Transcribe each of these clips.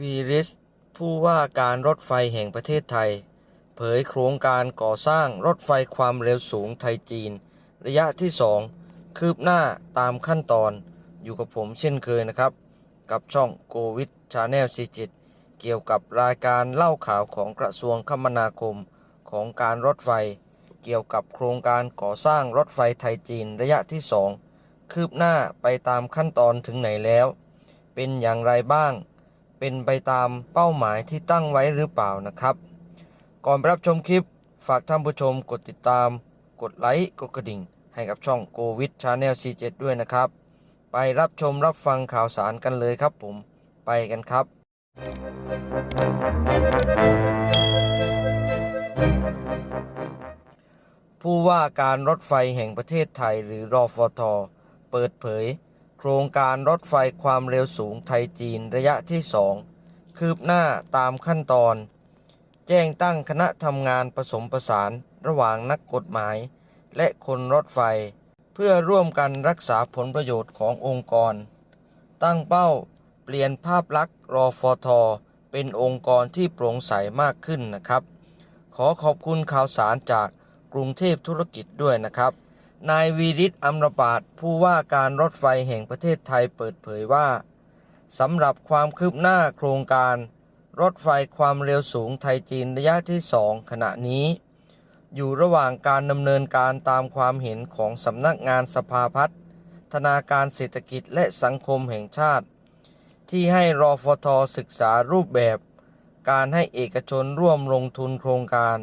วีริส ผู้ว่าการรถไฟแห่งประเทศไทย เผยโครงการก่อสร้างรถไฟความเร็วสูงไทยจีน ระยะที่ 2 คืบหน้าตามขั้นตอนอยู่กับผมเช่นเคยนะครับ กับช่องโกวิดชาแนลซีจิตเกี่ยวกับรายการเล่าข่าวของกระทรวงคมนาคมของการรถไฟ เกี่ยวกับโครงการก่อสร้างรถไฟไทยจีนระยะที่ 2 คืบหน้าไปตามขั้นตอนถึงไหนแล้ว เป็นอย่างไรบ้าง เป็นไปตามเป้าหมายที่ตั้งไว้หรือเปล่านะครับ ก่อนไปรับชมคลิปฝากท่านผู้ชมกดติดตาม กดไลค์กดกระดิ่ง ให้กับช่องโกวิดชาแนล C7 ด้วยนะครับ ไปรับชมรับฟังข่าวสารกันเลยครับผมไปกันครับ ผู้ว่าการรถไฟแห่งประเทศไทยหรือรอฟทเปิดเผย โครงการรถไฟความเร็วสูงไทยจีนระยะที่ 2 คืบหน้าตามขั้นตอน แจ้งตั้งคณะทำงานผสมประสานระหว่างนักกฎหมาย และคนรถไฟ เพื่อร่วมกันรักษาผลประโยชน์ขององค์กร ตั้งเป้าเปลี่ยนภาพลักษณ์รอฟทเป็นองค์กรที่โปร่งใสมากขึ้นนะครับ ขอขอบคุณข่าวสารจากกรุงเทพธุรกิจด้วยนะครับ นายวีริศอัมรปาดผู้ว่าการรถไฟแห่งประเทศไทยเปิดเผยว่าสำหรับความคืบหน้าโครงการ รถไฟความเร็วสูงไทยจีนระยะที่2ขณะนี้ อยู่ระหว่างการดำเนินการตามความเห็นของสำนักงานสภาพัฒน์ธนาคารเศรษฐกิจและสังคมแห่งชาติ ที่ให้รอฟทศึกษารูปแบบ การให้เอกชนร่วมลงทุนโครงการ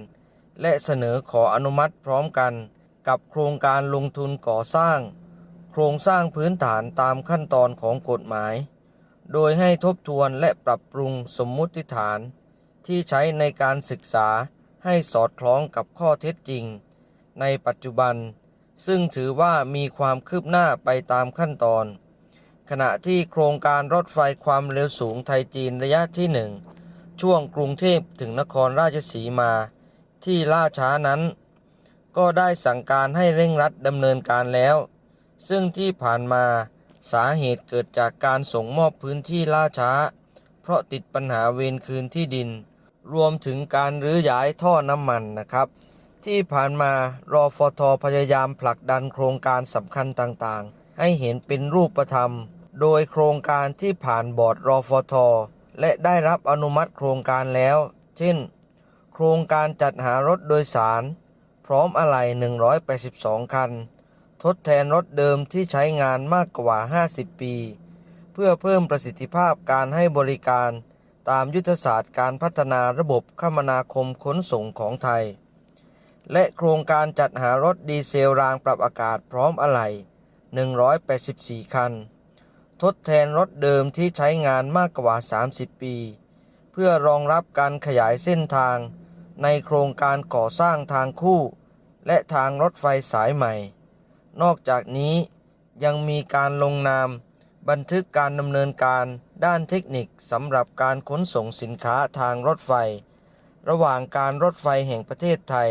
และเสนอขออนุมัติพร้อมกัน กับโครงการลงทุนก่อสร้าง โครงสร้างพื้นฐานตามขั้นตอนของกฎหมาย โดยให้ทบทวนและปรับปรุงสมมุติฐาน ที่ใช้ในการศึกษาให้สอดคล้องกับข้อเท็จจริง ในปัจจุบัน ซึ่งถือว่ามีความคืบหน้าไปตามขั้นตอน ขณะที่โครงการรถไฟความเร็วสูงไทยจีนระยะที่หนึ่งช่วงกรุงเทพถึงนครราชสีมา ที่ล่าช้านั้น ก็ได้สั่งการให้เร่งรัดดำเนินการแล้ว ซึ่งที่ผ่านมาสาเหตุเกิดจากการส่งมอบพื้นที่ล่าช้า เพราะติดปัญหาเวรคืนที่ดิน รวมถึงการรื้อย้ายท่อน้ำมันนะครับ ที่ผ่านมารอฟทพยายามผลักดันโครงการสำคัญต่างๆ ให้เห็นเป็นรูปธรรม โดยโครงการที่ผ่านบอร์ดรอฟทและได้รับอนุมัติโครงการแล้ว เช่น โครงการจัดหารถโดยสาร พร้อมอะไหล่182 คัน ทดแทนรถเดิมที่ใช้งานมากกว่า 50 ปี เพื่อเพิ่มประสิทธิภาพการให้บริการ ตามยุทธศาสตร์การพัฒนาระบบคมนาคมขนส่งของไทย และโครงการจัดหารถดีเซลรางปรับอากาศพร้อมอะไหล่184 คัน ทดแทนรถเดิมที่ใช้งานมากกว่า 30 ปี เพื่อรองรับการขยายเส้นทาง ในโครงการก่อสร้างทางคู่ และทางรถไฟสายใหม่ นอกจากนี้ยังมีการลงนาม บันทึกการดำเนินการด้านเทคนิคสำหรับการขนส่งสินค้าทางรถไฟ ระหว่างการรถไฟแห่งประเทศไทย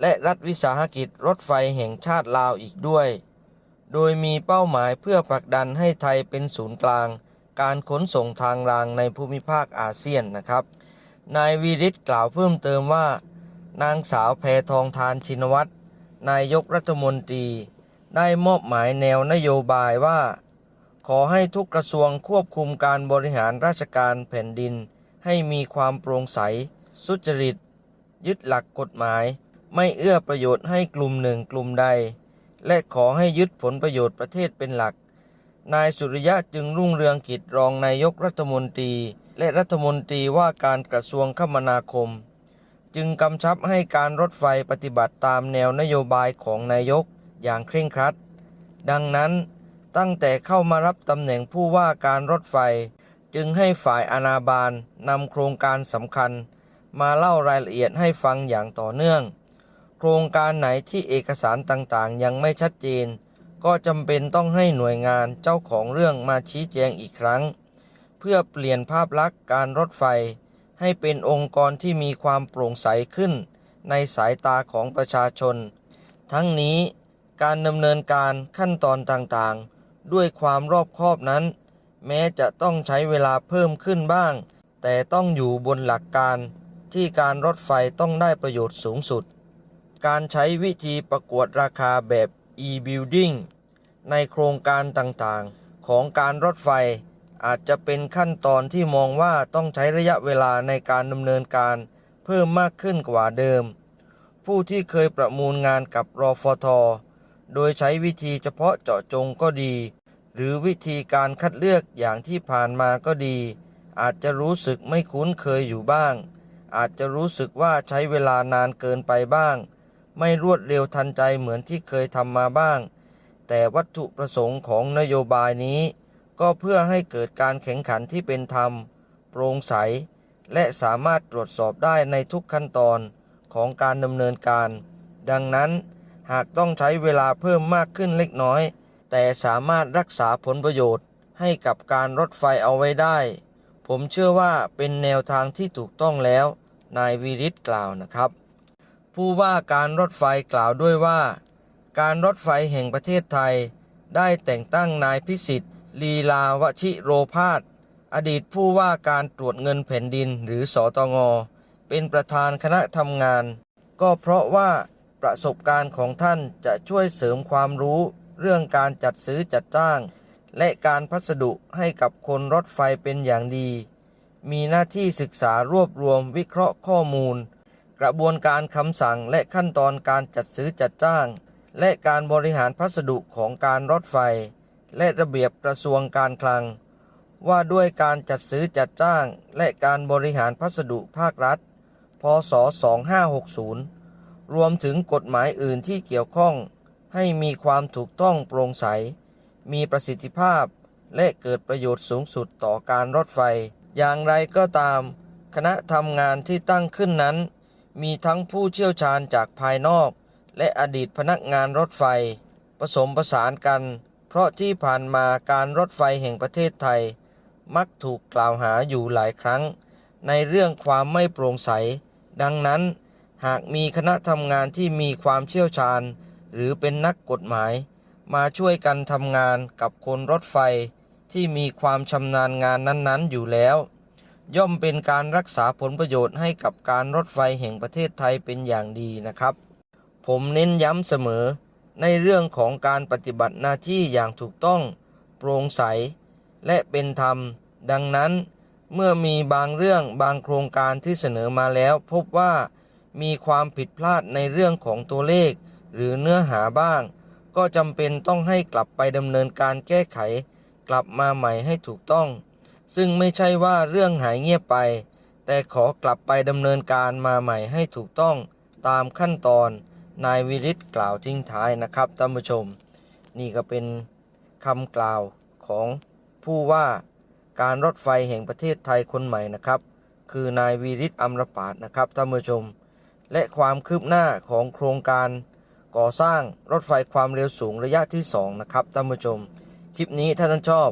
และรัฐวิสาหกิจรถไฟแห่งชาติลาวอีกด้วย โดยมีเป้าหมายเพื่อผลักดันให้ไทยเป็นศูนย์กลาง การขนส่งทางรางในภูมิภาคอาเซียนนะครับ นายวีริศกล่าวเพิ่มเติมว่า นางสาวแพทองทานชินวัตรนายกรัฐมนตรี ได้มอบหมายแนวนโยบายว่า ขอให้ทุกกระทรวงควบคุมการบริหารราชการแผ่นดิน ให้มีความโปร่งใส สุจริต ยึดหลักกฎหมาย ไม่เอื้อประโยชน์ให้กลุ่มหนึ่งกลุ่มใด และขอให้ยึดผลประโยชน์ประเทศเป็นหลัก นายสุริยะจึงรุ่งเรืองกิจรองนายกรัฐมนตรี และรัฐมนตรีว่าการกระทรวงคมนาคม จึงกำชับให้การรถไฟปฏิบัติตามแนวนโยบายของนายกอย่างเคร่งครัด ดังนั้นตั้งแต่เข้ามารับตำแหน่งผู้ว่าการรถไฟ จึงให้ฝ่ายอาณาบาลนำโครงการสำคัญ มาเล่ารายละเอียดให้ฟังอย่างต่อเนื่อง โครงการไหนที่เอกสารต่างๆ ยังไม่ชัดเจน ก็จำเป็นต้องให้หน่วยงานเจ้าของเรื่องมาชี้แจงอีกครั้ง เพื่อเปลี่ยนภาพลักษณ์การรถไฟ ให้เป็นองค์กรที่มีความโปร่งใสขึ้น ในสายตาของประชาชน ทั้งนี้การดำเนินการขั้นตอนต่างๆ ด้วยความรอบคอบนั้น แม้จะต้องใช้เวลาเพิ่มขึ้นบ้างแแต่ต้องอยู่บนหลักการที่การรถไฟต้องได้ประโยชน์สูงสุด การใช้วิธีประกวดราคาแบบ e-building ในโครงการต่างๆ ของการรถไฟ อาจจะเป็นขั้นตอนที่มองว่าต้องใช้ระยะเวลาในการดำเนินการเพิ่มมากขึ้นกว่าเดิม ผู้ที่เคยประมูลงานกับรอฟท โดยใช้วิธีเฉพาะเจาะจงก็ดี หรือวิธีการคัดเลือกอย่างที่ผ่านมาก็ดี อาจจะรู้สึกไม่คุ้นเคยอยู่บ้าง อาจจะรู้สึกว่าใช้เวลานานเกินไปบ้าง ไม่รวดเร็วทันใจเหมือนที่เคยทำมาบ้าง แต่วัตถุประสงค์ของนโยบายนี้ ก็เพื่อให้เกิดการแข่งขันที่เป็นธรรม โปร่งใส และสามารถตรวจสอบได้ในทุกขั้นตอนของการดำเนินการ ดังนั้นหากต้องใช้เวลาเพิ่มมากขึ้นเล็กน้อย แต่สามารถรักษาผลประโยชน์ ให้กับการรถไฟเอาไว้ได้ ผมเชื่อว่าเป็นแนวทางที่ถูกต้องแล้ว นายวีริศกล่าวนะครับ ผู้ว่าการรถไฟกล่าวด้วยว่า การรถไฟแห่งประเทศไทย ได้แต่งตั้งนายพิสิทธิ์ ลีลาวชิโรพาสอดีตผู้ว่าการตรวจเงินแผ่นดินหรือสอตงเป็นประธานคณะทำงาน ก็เพราะว่าประสบการณ์ของท่านจะช่วยเสริมความรู้ เรื่องการจัดซื้อจัดจ้าง และการพัสดุให้กับคนรถไฟเป็นอย่างดี มีหน้าที่ศึกษารวบรวมวิเคราะห์ข้อมูล กระบวนการคำสั่งและขั้นตอนการจัดซื้อจัดจ้าง และการบริหารพัสดุของการรถไฟ และระเบียบกระทรวงการคลัง ว่าด้วยการจัดซื้อจัดจ้าง และการบริหารพัสดุภาครัฐ พศ 2560 รวมถึงกฎหมายอื่นที่เกี่ยวข้อง ให้มีความถูกต้องโปร่งใส มีประสิทธิภาพ และเกิดประโยชน์สูงสุดต่อการรถไฟ อย่างไรก็ตาม คณะทำงานที่ตั้งขึ้นนั้น มีทั้งผู้เชี่ยวชาญจากภายนอก และอดีตพนักงานรถไฟ ผสมผสานกัน เพราะที่ผ่านมาการรถไฟแห่งประเทศไทย มักถูกกล่าวหาอยู่หลายครั้ง ในเรื่องความไม่โปร่งใส ดังนั้น หากมีคณะทำงานที่มีความเชี่ยวชาญ หรือเป็นนักกฎหมาย มาช่วยกันทำงานกับคนรถไฟที่มีความชำนาญงานนั้นๆ อยู่แล้ว ย่อมเป็นการรักษาผลประโยชน์ให้กับการรถไฟแห่งประเทศไทยเป็นอย่างดีนะครับ ผมเน้นย้ำเสมอในเรื่องของการปฏิบัติหน้าที่อย่างถูกต้อง โปร่งใส และเป็นธรรม ดังนั้น เมื่อมีบางเรื่องบางโครงการที่เสนอมาแล้ว พบว่ามีความผิดพลาดในเรื่องของตัวเลข หรือเนื้อหาบ้าง ก็จำเป็นต้องให้กลับไปดำเนินการแก้ไข กลับมาใหม่ให้ถูกต้อง ซึ่งไม่ใช่ว่าเรื่องหายเงียบไป แต่ขอกลับไปดำเนินการมาใหม่ให้ถูกต้องตามขั้นตอน นายวิริศกล่าวทิ้งท้ายนะครับท่านผู้ชม นี่ก็เป็นคำกล่าวของผู้ว่าการรถไฟแห่งประเทศไทยคนใหม่นะครับ คือนายวีริศอัมรปาดนะครับท่านผู้ชม และความคืบหน้าของโครงการก่อสร้างรถไฟความเร็วสูงระยะที่ 2 นะครับท่านผู้ชม คลิปนี้ถ้าท่านชอบ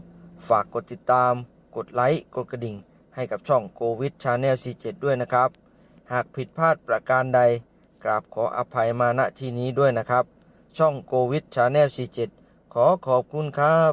ฝากกดติดตาม กดไลค์ กดกระดิ่ง ให้กับช่องโควิดชาแนล C7 ด้วยนะครับ หากผิดพลาดประการใด กราบขออภัยมาณที่นี้ด้วยนะครับ ช่องโควิดชาแนล C7 ขอขอบคุณครับ